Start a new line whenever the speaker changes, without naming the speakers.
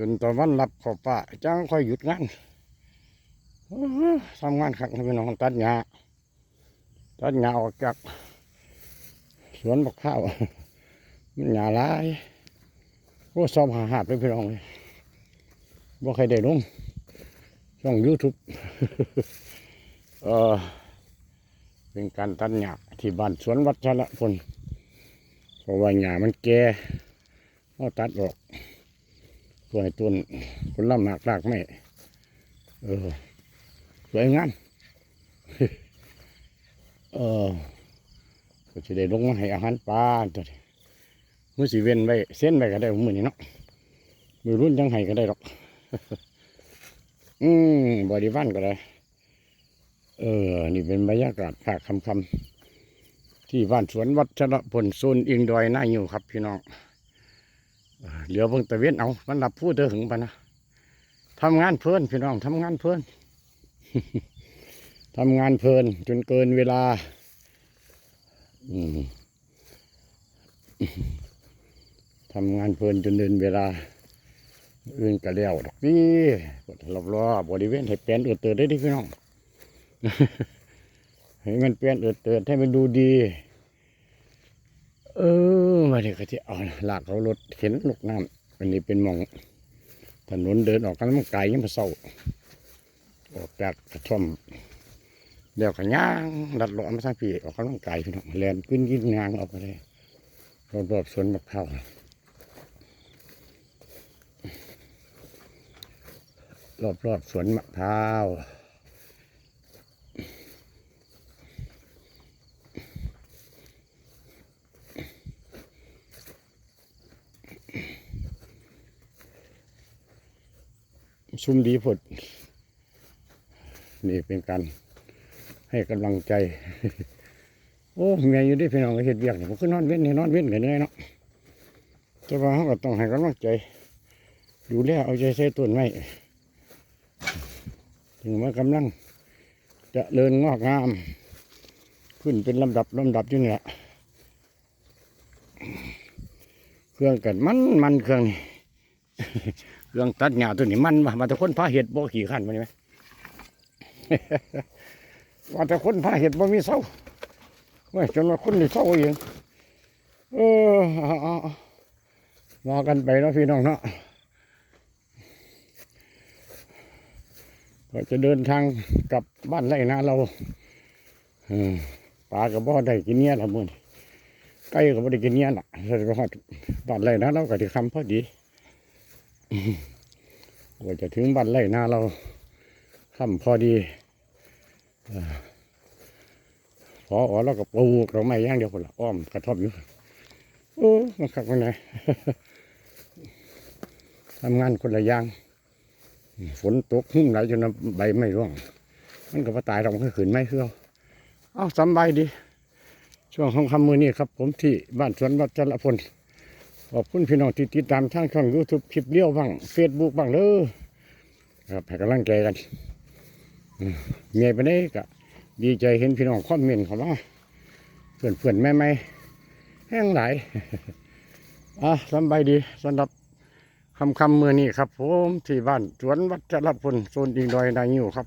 จนตะวันรับเขอป่าจ้างค่อยหยุดงานทำงานขักพี่น้องตัดหญ้าตัดหญ้าออกจากสวนบักข้าวมันหญ้าลายโอ้ซ้อมหาหาดไปพี่น้องเลยบ่ใครได้ลงช่องยูทูบเออเป็นการตัดหญ้าที่บ้านสวนวัชรพลเพราะว่าหญ้ามันแก่เอาตัดออก ตัวให้ต้นผลลำหมากรากไม่เออสวยงามเออก็จะได้ลงมาให้อาหารปลาตัวนี้มือสีเว้นไว้เส้นไว้ก็ได้มือนี้เนาะมือรุ่นยังให้ก็ได้หรอก อืมบริวารก็ได้ เออ นี่เป็นบรรยากาศภาคคำคำที่บ้านสวนวัชรพลโซนอิงดอยน้าอยู่ครับพี่น้อง เหลือเบิ่งตะเวนเอา มันรับพูดเด้อหึงปะนะทำงานเพลินพี่น้องทำงานเพลินทำงานเพลิน จนเกินเวลาทำงานเพลินจนเดินเวลา อื่นก็แล้วดอกนี่รอบรอบบริเวณให้เปลี่ยนเอือดเติดได้ดิพี่น้องให้มันเปลี่ยนเอือดเติดให้มันดูดี เออ มาเดี๋ยวก็จะเอาลากเขารถเข็นลูกน้ำอันนี้เป็นมองถนนเดินออกกันมันไกลยังมาเศร้าออกจากกระท่อมเดี๋ยวก็ย่างดัดเลาะมาทางพี่ออกกำลังกายพี่น้องแลนขึ้นยินงางออกไปเลยรอบรอบๆสวนมะพร้าวรอบรอบๆสวนมะพร้าว ซุ่มดีผดนี่เป็นการให้กำลังใจ โอ้เมียอยู่ที่พี่น้องเห็ดเบียกผมก็นอนเว้นนี่นอนเว้นกันเหนื่อยเนาะแต่ว่าเขาก็ต้องให้กำลังใจ ดูแลเอาใจใส่ต้นไม้ถึงว่ากำลัง จะเริญงอกงาม ขึ้นเป็นลำดับลำดับอยู่นี่แหละเครื่องกันมันมันเครื่องนี่ เรื่องตัดหญ้าตัวนี้มันว่ะมาแต่คนพาเห็ดบ่ขี่ขันมานี่ไหมว่าแต่คนพาเห็ดบ่มีเศร้าเว้ยจนว่าคนนี่เศร้าเองเออเอาเอาเอากันไปเนาะพี่น้องเนาะก็จะเดินทางกลับบ้านไร่นาเราปลากับบ่ได้กินเนี้ยละมื้อนี้ไก่ก็บ่ได้กินเนี้ยล่ะบ้านไร่นาเราก็ได้คำพอดี กว่าจะถึงบ้านไร่นาเราค่ำพอดีอพออ๋อเราก็ปลูกเราไม่ย่างเดียวคนละอ้อมกระทบอยู่โอ้มันขักมันไหนทำงานคนละอย่าง ฝนตกหึ่มไหลจนใบไม่ร่วง มันก็มาตายเราก็ขืนไม่เพื่อเอาสำบายดี ช่วงของคำมือนี้ครับ ผมที่บ้านสวนวัชรพล ขอบคุณพี่น้องที่ติดตามทางช่องยูทูบคลิปเลี้ยวบ้างเฟซบุ๊กบ้างเลยครับให้กำลังใจกันเมียไปได้ก็ดีใจเห็นพี่น้องคอมเมนต์เขาว่าเพื่อนเพื่อนแม่ไม่แห้งหลายอะสบายดีสำหรับคำคำมือนี้ครับผมที่บ้านสวนวัชรพลโซนดิงดอยนายิวครับ